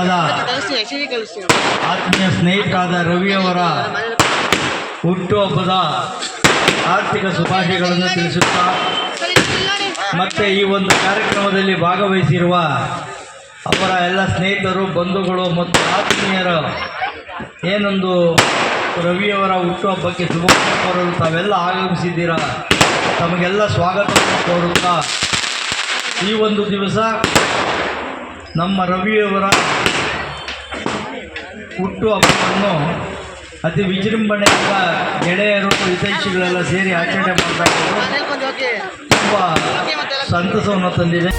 ಅಧ್ಯಕ್ಷರಾದ ಆತ್ಮೀಯ ಸ್ನೇಹಿತರಾದ ರವಿಯವರ ಹುಟ್ಟುಹಬ್ಬದ ಆರ್ಥಿಕ ಶುಭಾಶಯಗಳನ್ನು ತಿಳಿಸುತ್ತಾ ಮತ್ತೆ ಈ ಒಂದು ಕಾರ್ಯಕ್ರಮದಲ್ಲಿ ಭಾಗವಹಿಸಿರುವ ಅವರ ಎಲ್ಲ ಸ್ನೇಹಿತರು, ಬಂಧುಗಳು ಮತ್ತು ಆತ್ಮೀಯರು, ಏನೊಂದು ರವಿಯವರ ಹುಟ್ಟುಹಬ್ಬಕ್ಕೆ ಶುಭ ಕೋರಲು ತಾವೆಲ್ಲ ಆಗಮಿಸಿದ್ದೀರಾ? ತಮಗೆಲ್ಲ ಸ್ವಾಗತವನ್ನು ಕೋರುತ್ತಾ ಈ ಒಂದು ದಿವಸ ನಮ್ಮ ರವಿಯವರ ಹುಟ್ಟುಹಬ್ಬವನ್ನು ಅತಿ ವಿಜೃಂಭಣೆಯಿಂದ ಗೆಳೆಯರು ಹಿತೈಷಿಗಳೆಲ್ಲ ಸೇರಿ ಆಚರಣೆ ಮಾಡ್ತಾ ತುಂಬ ಸಂತಸವನ್ನು ತಂದಿದೆ.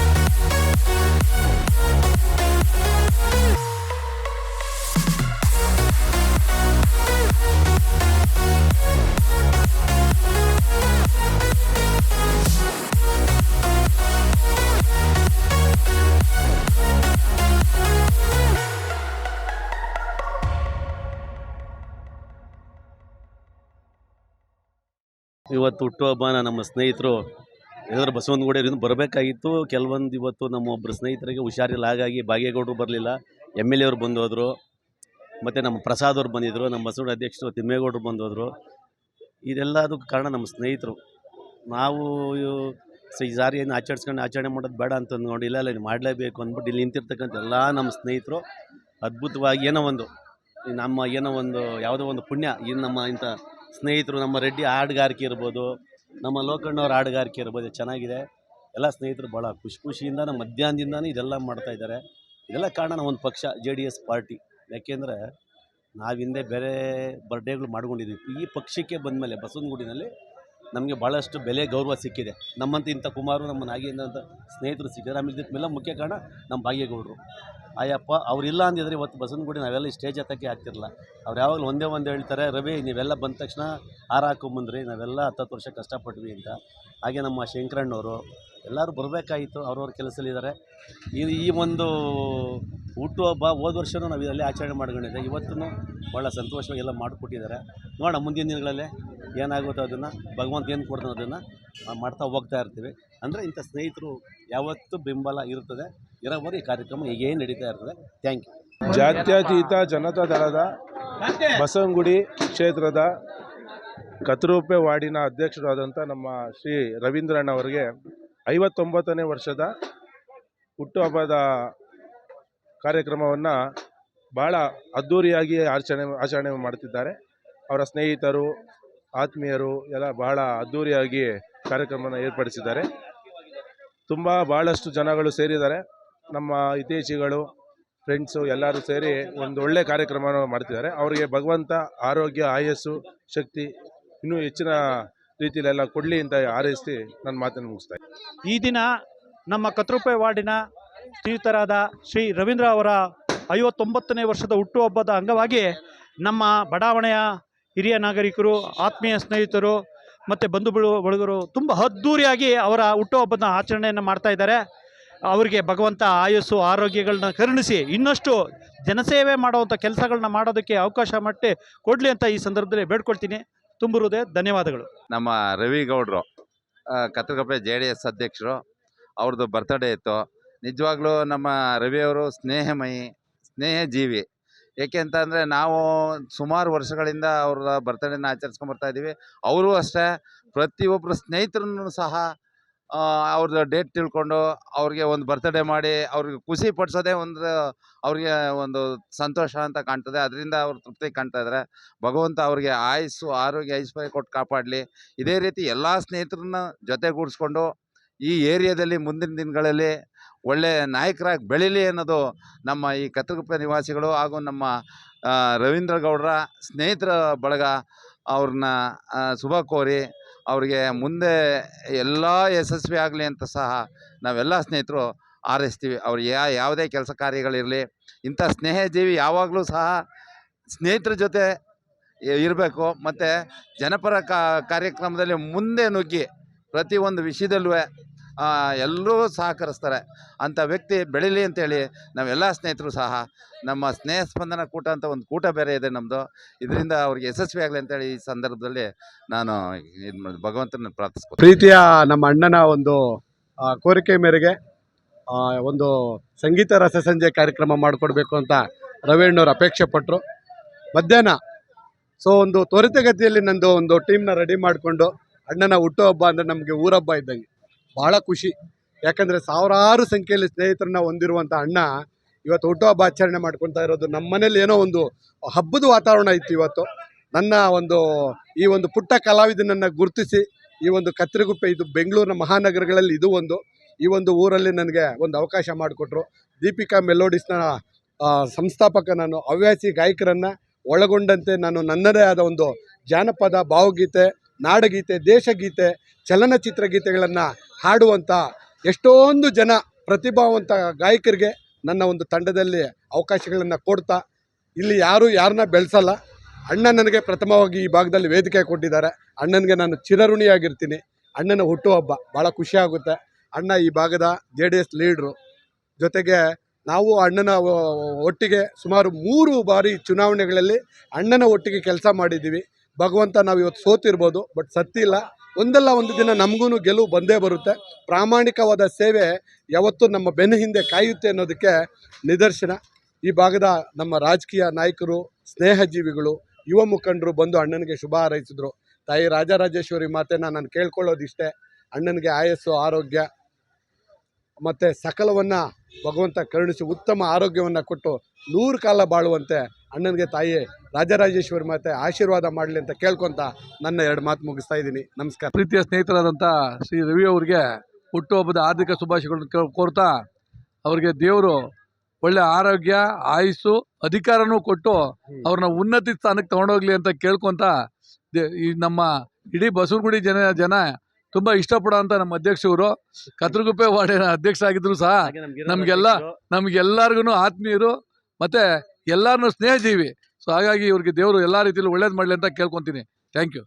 ಇವತ್ತು ಹುಟ್ಟುಹಬ್ಬನ ನಮ್ಮ ಸ್ನೇಹಿತರು ಎಲ್ಲರೂ ಬಸವನಗುಡಿಯವರಿಂದ ಬರಬೇಕಾಗಿತ್ತು. ಕೆಲವೊಂದು ಇವತ್ತು ನಮ್ಮ ಒಬ್ಬರು ಸ್ನೇಹಿತರಿಗೆ ಹುಷಾರಿಲ್ಲ, ಹಾಗಾಗಿ ಭಾಗ್ಯಗೌಡರು ಬರಲಿಲ್ಲ. ಎಂ ಎಲ್ ಎ ಅವ್ರು ಬಂದು ಹೋದರು ಮತ್ತು ನಮ್ಮ ಪ್ರಸಾದ್ ಅವರು ಬಂದಿದ್ದರು ನಮ್ಮ ಬಸವನ ಅಧ್ಯಕ್ಷರು ತಿಮ್ಮೇಗೌಡರು ಬಂದು ಹೋದರು ಇದೆಲ್ಲದಕ್ಕೂ ಕಾರಣ ನಮ್ಮ ಸ್ನೇಹಿತರು. ನಾವು ಈ ಸಾರಿ ಏನು ಆಚರಿಸ್ಕೊಂಡು ಆಚರಣೆ ಮಾಡೋದು ಬೇಡ ಅಂತ ಅಂದ್ಕೊಂಡು ಇಲ್ಲ ಇಲ್ಲ ಮಾಡಲೇಬೇಕು ಅಂದ್ಬಿಟ್ಟು ಇಲ್ಲಿ ನಿಂತಿರ್ತಕ್ಕಂಥ ಎಲ್ಲ ನಮ್ಮ ಸ್ನೇಹಿತರು ಅದ್ಭುತವಾಗಿ ಏನೋ ಒಂದು ನಮ್ಮ ಏನೋ ಒಂದು ಯಾವುದೋ ಒಂದು ಪುಣ್ಯ ಇನ್ನು ನಮ್ಮ ಇಂಥ ಸ್ನೇಹಿತರು, ನಮ್ಮ ರೆಡ್ಡಿ ಹಾಡುಗಾರಿಕೆ ಇರ್ಬೋದು, ನಮ್ಮ ಲೋಕಣ್ಣವ್ರ ಹಾಡುಗಾರಿಕೆ ಇರ್ಬೋದು ಚೆನ್ನಾಗಿದೆ. ಎಲ್ಲ ಸ್ನೇಹಿತರು ಭಾಳ ಖುಷಿ ಖುಷಿಯಿಂದ ಮಧ್ಯಾಹ್ನದಿಂದನೇ ಇದೆಲ್ಲ ಮಾಡ್ತಾಯಿದ್ದಾರೆ ಇದೆಲ್ಲ ಕಾರಣ ಒಂದು ಪಕ್ಷ, ಜೆ ಡಿ ಎಸ್ ಪಾರ್ಟಿ. ಯಾಕೆಂದರೆ ನಾವು ಹಿಂದೆ ಬೇರೆ ಬರ್ಡೇಗಳು ಮಾಡ್ಕೊಂಡಿದ್ದೀವಿ. ಈ ಪಕ್ಷಕ್ಕೆ ಬಂದಮೇಲೆ ಬಸವನಗುಡಿನಲ್ಲಿ ನಮಗೆ ಭಾಳಷ್ಟು ಬೆಲೆ ಗೌರವ ಸಿಕ್ಕಿದೆ. ನಮ್ಮಂತ ಇಂಥ ಕುಮಾರು, ನಮ್ಮ ನಾಗೇಂದ್ರ ಅಂತ ಸ್ನೇಹಿತರು ಸಿಕ್ಕಿದ್ದಾರೆ ಆಮೇಲೆ ಮೇಲೆ ಮುಖ್ಯ ಕಾರಣ ನಮ್ಮ ಭಾಗ್ಯಗೌಡರು. ಆಯಪ್ಪ ಅವರಿಲ್ಲ ಅಂದಿದ್ರೆ ಇವತ್ತು ಬಸವನಗುಡಿ ನಾವೆಲ್ಲ ಸ್ಟೇಜ್ ಹತ್ತಕ್ಕೆ ಆಗ್ತಿರಲ್ಲ ಅವ್ರು ಯಾವಾಗಲೂ ಒಂದೇ ಒಂದು ಹೇಳ್ತಾರೆ, ರವಿ, ನೀವೆಲ್ಲ ಬಂದ ತಕ್ಷಣ ಹಾರ ಹಾಕೊಂಬಂದ್ರಿ, ನಾವೆಲ್ಲ ಹತ್ತತ್ತು ವರ್ಷ ಕಷ್ಟಪಟ್ವಿ ಅಂತ. ಹಾಗೆ ನಮ್ಮ ಶಂಕರಣ್ಣವರು, ಎಲ್ಲರೂ ಬರಬೇಕಾಗಿತ್ತು, ಅವ್ರವ್ರ ಕೆಲಸದಲ್ಲಿದ್ದಾರೆ. ಈ ಈ ಒಂದು ಹುಟ್ಟುಹಬ್ಬ ಹೋದ ವರ್ಷವೂ ನಾವು ಇದರಲ್ಲಿ ಆಚರಣೆ ಮಾಡ್ಕೊಂಡಿದ್ದೆ. ಇವತ್ತೂ ಭಾಳ ಸಂತೋಷವಾಗಿ ಎಲ್ಲ ಮಾಡಿಕೊಟ್ಟಿದ್ದಾರೆ. ನೋಡೋಣ ಮುಂದಿನ ದಿನಗಳಲ್ಲಿ. ಏನಾಗುತ್ತೋ ಅದನ್ನು, ಭಗವಂತ ಏನು ಕೊಡ್ತಾನೋ ಅದನ್ನು ಮಾಡ್ತಾ ಹೋಗ್ತಾ ಇರ್ತೀವಿ. ಅಂದರೆ ಇಂಥ ಸ್ನೇಹಿತರು ಯಾವತ್ತೂ ಬೆಂಬಲ ಇರ್ತದೆ ಇರೋವರೆ ಈ ಕಾರ್ಯಕ್ರಮ ಹೀಗೇ ನಡೀತಾ ಇರ್ತದೆ. ಥ್ಯಾಂಕ್ ಯು ಜಾತ್ಯತೀತ ಜನತಾ ದಳದ ಬಸವನಗುಡಿ ಕ್ಷೇತ್ರದ ಕತ್ರೂಪೆ ವಾರ್ಡಿನ ಅಧ್ಯಕ್ಷರಾದಂಥ ನಮ್ಮ ಶ್ರೀ ರವೀಂದ್ರಣ್ಣ ಅವರಿಗೆ ಐವತ್ತೊಂಬತ್ತನೇ ವರ್ಷದ ಹುಟ್ಟುಹಬ್ಬದ ಕಾರ್ಯಕ್ರಮವನ್ನು ಭಾಳ ಅದ್ಧೂರಿಯಾಗಿ ಆಚರಣೆ ಆಚರಣೆ ಮಾಡ್ತಿದ್ದಾರೆ. ಅವರ ಸ್ನೇಹಿತರು ಆತ್ಮೀಯರು ಎಲ್ಲ ಬಹಳ ಅದ್ಧೂರಿಯಾಗಿ ಕಾರ್ಯಕ್ರಮವನ್ನು ಏರ್ಪಡಿಸಿದ್ದಾರೆ. ತುಂಬ ಭಾಳಷ್ಟು ಜನಗಳು ಸೇರಿದ್ದಾರೆ. ನಮ್ಮ ಹಿತೈಷಿಗಳು ಫ್ರೆಂಡ್ಸು ಎಲ್ಲರೂ ಸೇರಿ ಒಂದು ಒಳ್ಳೆ ಕಾರ್ಯಕ್ರಮವನ್ನು ಮಾಡ್ತಿದ್ದಾರೆ. ಅವರಿಗೆ ಭಗವಂತ ಆರೋಗ್ಯ, ಆಯಸ್ಸು, ಶಕ್ತಿ ಇನ್ನೂ ಹೆಚ್ಚಿನ ರೀತಿಯಲ್ಲೆಲ್ಲ ಕೊಡಲಿ ಅಂತ ಹಾರೈಸಿ ನನ್ನ ಮಾತನ್ನು ಮುಗಿಸ್ತಾ. ಈ ದಿನ ನಮ್ಮ ಕತ್ರುಪೆ ವಾರ್ಡಿನ ಶ್ರೀಯುತರಾದ ಶ್ರೀ ರವೀಂದ್ರ ಅವರ ಐವತ್ತೊಂಬತ್ತನೇ ವರ್ಷದ ಹುಟ್ಟುಹಬ್ಬದ ಅಂಗವಾಗಿ ನಮ್ಮ ಬಡಾವಣೆಯ ಹಿರಿಯ ನಾಗರಿಕರು ಆತ್ಮೀಯ ಸ್ನೇಹಿತರು ಮತ್ತು ಬಂಧು ಬಳಗ- ಬಳಗರು ತುಂಬ ಅದ್ದೂರಿಯಾಗಿ ಅವರ ಹುಟ್ಟುಹಬ್ಬದ ಆಚರಣೆಯನ್ನು ಮಾಡ್ತಾ ಇದ್ದಾರೆ. ಅವರಿಗೆ ಭಗವಂತ ಆಯಸ್ಸು ಆರೋಗ್ಯಗಳನ್ನ ಕರುಣಿಸಿ ಇನ್ನಷ್ಟು ಜನಸೇವೆ ಮಾಡುವಂಥ ಕೆಲಸಗಳನ್ನ ಮಾಡೋದಕ್ಕೆ ಅವಕಾಶ ಮಾಡಿ ಕೊಡಲಿ ಅಂತ ಈ ಸಂದರ್ಭದಲ್ಲಿ ಬೇಡ್ಕೊಳ್ತೀನಿ. ತುಂಬಿರುವುದೇ ಧನ್ಯವಾದಗಳು. ನಮ್ಮ ರವಿ ಗೌಡ್ರು ಆ, ಕತ್ರಕಪ್ಪೆ ಜೆ ಡಿ ಎಸ್ ಅಧ್ಯಕ್ಷರು ಅವ್ರದ್ದು ಬರ್ತಡೇ ಇತ್ತು. ನಿಜವಾಗ್ಲೂ ನಮ್ಮ ರವಿಯವರು ಸ್ನೇಹಮಯಿ ಸ್ನೇಹಜೀವಿ. ಏಕೆ ಅಂತ ಅಂದರೆ ನಾವು ಸುಮಾರು ವರ್ಷಗಳಿಂದ ಅವ್ರ ಬರ್ತಡೇನ ಆಚರಿಸ್ಕೊಂಬರ್ತಾ ಇದ್ದೀವಿ. ಅವರು ಅಷ್ಟೇ ಪ್ರತಿಯೊಬ್ಬರು ಸ್ನೇಹಿತರನ್ನು ಸಹ ಅವ್ರದ್ದು ಡೇಟ್ ತಿಳ್ಕೊಂಡು ಅವ್ರಿಗೆ ಒಂದು ಬರ್ತಡೇ ಮಾಡಿ ಅವ್ರಿಗೆ ಖುಷಿ ಪಡಿಸೋದೇ ಒಂದು, ಅವ್ರಿಗೆ ಒಂದು ಸಂತೋಷ ಅಂತ ಕಾಣ್ತದೆ. ಅದರಿಂದ ಅವ್ರು ತೃಪ್ತಿ ಕಾಣ್ತಾ ಇದ್ದಾರೆ ಭಗವಂತ ಅವ್ರಿಗೆ ಆಯಸ್ಸು, ಆರೋಗ್ಯ, ಐಶ್ವರ್ಯ ಕೊಟ್ಟು ಕಾಪಾಡಲಿ. ಇದೇ ರೀತಿ ಎಲ್ಲ ಸ್ನೇಹಿತರನ್ನ ಜೊತೆಗೂಡಿಸ್ಕೊಂಡು ಈ ಏರಿಯಾದಲ್ಲಿ ಮುಂದಿನ ದಿನಗಳಲ್ಲಿ ಒಳ್ಳೆಯ ನಾಯಕರಾಗಿ ಬೆಳೀಲಿ ಅನ್ನೋದು ನಮ್ಮ ಈ ಕತ್ತಗುಪ್ಪೆ ನಿವಾಸಿಗಳು ಹಾಗೂ ನಮ್ಮ ರವೀಂದ್ರ ಗೌಡರ ಸ್ನೇಹಿತರ ಬಳಗ ಅವ್ರನ್ನ ಶುಭ ಕೋರಿ ಅವರಿಗೆ ಮುಂದೆ ಎಲ್ಲ ಯಶಸ್ವಿ ಆಗಲಿ ಅಂತ ಸಹ ನಾವೆಲ್ಲ ಸ್ನೇಹಿತರು ಆರೈಸ್ತೀವಿ ಅವ್ರು ಯಾ, ಯಾವುದೇ ಕೆಲಸ ಕಾರ್ಯಗಳಿರಲಿ, ಇಂಥ ಸ್ನೇಹಜೀವಿ ಯಾವಾಗಲೂ ಸಹ ಸ್ನೇಹಿತರ ಜೊತೆ ಇರಬೇಕು. ಮತ್ತು ಜನಪರ ಕಾರ್ಯಕ್ರಮದಲ್ಲಿ ಮುಂದೆ ನುಗ್ಗಿ ಪ್ರತಿಯೊಂದು ವಿಷಯದಲ್ಲೂ ಎಲ್ಲರೂ ಸಹಕರಿಸ್ತಾರೆ. ಅಂಥ ವ್ಯಕ್ತಿ ಬೆಳೀಲಿ ಅಂತೇಳಿ ನಾವೆಲ್ಲ ಸ್ನೇಹಿತರು ಸಹ ನಮ್ಮ ಸ್ನೇಹ ಸ್ಪಂದನ ಕೂಟ ಅಂತ ಒಂದು ಕೂಟ ಬೇರೆ ಇದೆ ನಮ್ಮದು ಇದರಿಂದ ಅವ್ರಿಗೆ ಯಶಸ್ವಿ ಆಗಲಿ ಅಂತೇಳಿ ಈ ಸಂದರ್ಭದಲ್ಲಿ ನಾನು ಇದು ಭಗವಂತನ ಪ್ರಾರ್ಥಿಸ್ಕೊ ಪ್ರೀತಿಯ ನಮ್ಮ ಅಣ್ಣನ ಒಂದು ಕೋರಿಕೆ ಮೇರೆಗೆ ಒಂದು ಸಂಗೀತ ರಸಸಂಜೆ ಕಾರ್ಯಕ್ರಮ ಮಾಡಿಕೊಡ್ಬೇಕು ಅಂತ ರವೇಣ್ಣವ್ರು ಅಪೇಕ್ಷೆ ಪಟ್ಟರು ಮಧ್ಯಾಹ್ನ, ಸೊ ಒಂದು ತ್ವರಿತಗತಿಯಲ್ಲಿ ನಂದು ಒಂದು ಟೀಮ್ನ ರೆಡಿ ಮಾಡಿಕೊಂಡು ಅಣ್ಣನ ಹುಟ್ಟುಹಬ್ಬ ಅಂದರೆ ನಮಗೆ ಊರಬ್ಬ ಇದ್ದಂಗೆ. ಭಾಳ ಖುಷಿ. ಯಾಕಂದರೆ ಸಾವಿರಾರು ಸಂಖ್ಯೆಯಲ್ಲಿ ಸ್ನೇಹಿತರನ್ನ ಹೊಂದಿರುವಂಥ ಅಣ್ಣ ಇವತ್ತು ಹುಟ್ಟುಹಬ್ಬ ಆಚರಣೆ ಮಾಡ್ಕೊತಾ ಇರೋದು. ನಮ್ಮ ಮನೇಲಿ ಏನೋ ಒಂದು ಹಬ್ಬದ ವಾತಾವರಣ ಇತ್ತು ಇವತ್ತು. ನನ್ನ ಒಂದು, ಈ ಒಂದು ಪುಟ್ಟ ಕಲಾವಿದನನ್ನು ಗುರುತಿಸಿ, ಈ ಒಂದು ಕತ್ತರಿಗುಪ್ಪೆ ಇದು ಬೆಂಗಳೂರಿನ ಮಹಾನಗರಗಳಲ್ಲಿ ಇದು ಒಂದು. ಈ ಒಂದು ಊರಲ್ಲಿ ನನಗೆ ಒಂದು ಅವಕಾಶ ಮಾಡಿಕೊಟ್ರು. ದೀಪಿಕಾ ಮೆಲೋಡಿಸ್ನ ಸಂಸ್ಥಾಪಕ ನಾನು, ಹವ್ಯಾಸಿ ಗಾಯಕರನ್ನು ಒಳಗೊಂಡಂತೆ ನಾನು ನನ್ನದೇ ಆದ ಒಂದು ಜಾನಪದ, ಭಾವಗೀತೆ ನಾಡಗೀತೆ, ದೇಶಗೀತೆ, ಚಲನಚಿತ್ರ ಗೀತೆಗಳನ್ನು ಹಾಡುವಂಥ ಎಷ್ಟೊಂದು ಜನ ಪ್ರತಿಭಾವಂತ ಗಾಯಕರಿಗೆ ನನ್ನ ಒಂದು ತಂಡದಲ್ಲಿ ಅವಕಾಶಗಳನ್ನು ಕೊಡ್ತಾ, ಇಲ್ಲಿ ಯಾರು ಯಾರನ್ನ ಬೆಳೆಸಲ್ಲ. ಅಣ್ಣ ನನಗೆ ಪ್ರಥಮವಾಗಿ ಈ ಭಾಗದಲ್ಲಿ ವೇದಿಕೆ ಕೊಟ್ಟಿದ್ದಾರೆ. ಅಣ್ಣನಿಗೆ ನಾನು ಚಿರಋಣಿಯಾಗಿರ್ತೀನಿ. ಅಣ್ಣನ ಹುಟ್ಟುಹಬ್ಬ ಭಾಳ ಖುಷಿಯಾಗುತ್ತೆ ಅಣ್ಣ ಈ ಭಾಗದ ಜೆ ಡಿ ಎಸ್ ಲೀಡ್ರು. ಜೊತೆಗೆ ನಾವು ಅಣ್ಣನ ಒಟ್ಟಿಗೆ ಸುಮಾರು ಮೂರು ಬಾರಿ ಚುನಾವಣೆಗಳಲ್ಲಿ ಅಣ್ಣನ ಒಟ್ಟಿಗೆ ಕೆಲಸ ಮಾಡಿದ್ದೀವಿ. ಭಗವಂತ ನಾವು ಇವತ್ತು ಸೋತಿರ್ಬೋದು, ಬಟ್ ಸತ್ತಿಲ್ಲ ಒಂದಲ್ಲ ಒಂದು ದಿನ ನಮಗೂ ಗೆಲುವು ಬಂದೇ ಬರುತ್ತೆ. ಪ್ರಾಮಾಣಿಕವಾದ ಸೇವೆ ಯಾವತ್ತೂ ನಮ್ಮ ಬೆನ್ನ ಹಿಂದೆ ಕಾಯುತ್ತೆ ಅನ್ನೋದಕ್ಕೆ ನಿದರ್ಶನ. ಈ ಭಾಗದ ನಮ್ಮ ರಾಜಕೀಯ ನಾಯಕರು, ಸ್ನೇಹಜೀವಿಗಳು, ಯುವ ಮುಖಂಡರು ಬಂದು ಅಣ್ಣನಿಗೆ ಶುಭ ಹಾರೈಸಿದ್ರು. ತಾಯಿ ರಾಜರಾಜೇಶ್ವರಿ ಮಾತೇನ ನಾನು ಕೇಳ್ಕೊಳ್ಳೋದಿಷ್ಟೇ. ಅಣ್ಣನಿಗೆ ಆಯಸ್ಸು, ಆರೋಗ್ಯ, ಮತ್ತು ಸಕಲವನ್ನು ಭಗವಂತ ಕರುಣಿಸಿ ಉತ್ತಮ ಆರೋಗ್ಯವನ್ನು ಕೊಟ್ಟು ನೂರು ಕಾಲ ಬಾಳುವಂತೆ ಅಣ್ಣನಿಗೆ ತಾಯಿ ರಾಜರಾಜೇಶ್ವರಿ ಮಾತೆ ಆಶೀರ್ವಾದ ಮಾಡಲಿ ಅಂತ ಕೇಳ್ಕೊತ ನನ್ನ ಎರಡು ಮಾತು ಮುಗಿಸ್ತಾ ಇದ್ದೀನಿ. ನಮಸ್ಕಾರ. ಪ್ರೀತಿಯ ಸ್ನೇಹಿತರಾದಂಥ ಶ್ರೀ ರವಿ ಅವರಿಗೆ ಹುಟ್ಟುಹಬ್ಬದ ಹಾರ್ದಿಕ ಶುಭಾಶಯಗಳನ್ನು ಕೋರ್ತಾ ಅವರಿಗೆ ದೇವರು ಒಳ್ಳೆ ಆರೋಗ್ಯ ಆಯುಸ್ಸು ಅಧಿಕಾರನೂ ಕೊಟ್ಟು ಅವ್ರನ್ನ ಉನ್ನತಿ ಸ್ಥಾನಕ್ಕೆ ತಗೊಂಡೋಗ್ಲಿ ಅಂತ ಕೇಳ್ಕೊಂತ ದೇ- ಈ ನಮ್ಮ ಇಡೀ ಬಸವನಗುಡಿ ಜನ ಜನ ತುಂಬ ಅಂತ ನಮ್ಮ ಅಧ್ಯಕ್ಷರು. ಕತ್ರಗುಪ್ಪೆ ವಾರ್ಡಿನ ಅಧ್ಯಕ್ಷರಾಗಿದ್ರು ಸಹ ನಮಗೆಲ್ಲ ನಮಗೆಲ್ಲರಿಗೂ ಆತ್ಮೀಯರು ಮತ್ತು ಎಲ್ಲರನ್ನೂ ಸ್ನೇಹಜೀವಿ. ಸೊ ಹಾಗಾಗಿ ಇವ್ರಿಗೆ ದೇವರು ಎಲ್ಲ ರೀತಿಯಲ್ಲೂ ಒಳ್ಳೇದು ಮಾಡಲಿ ಅಂತ ಕೇಳ್ಕೊತೀನಿ. Thank you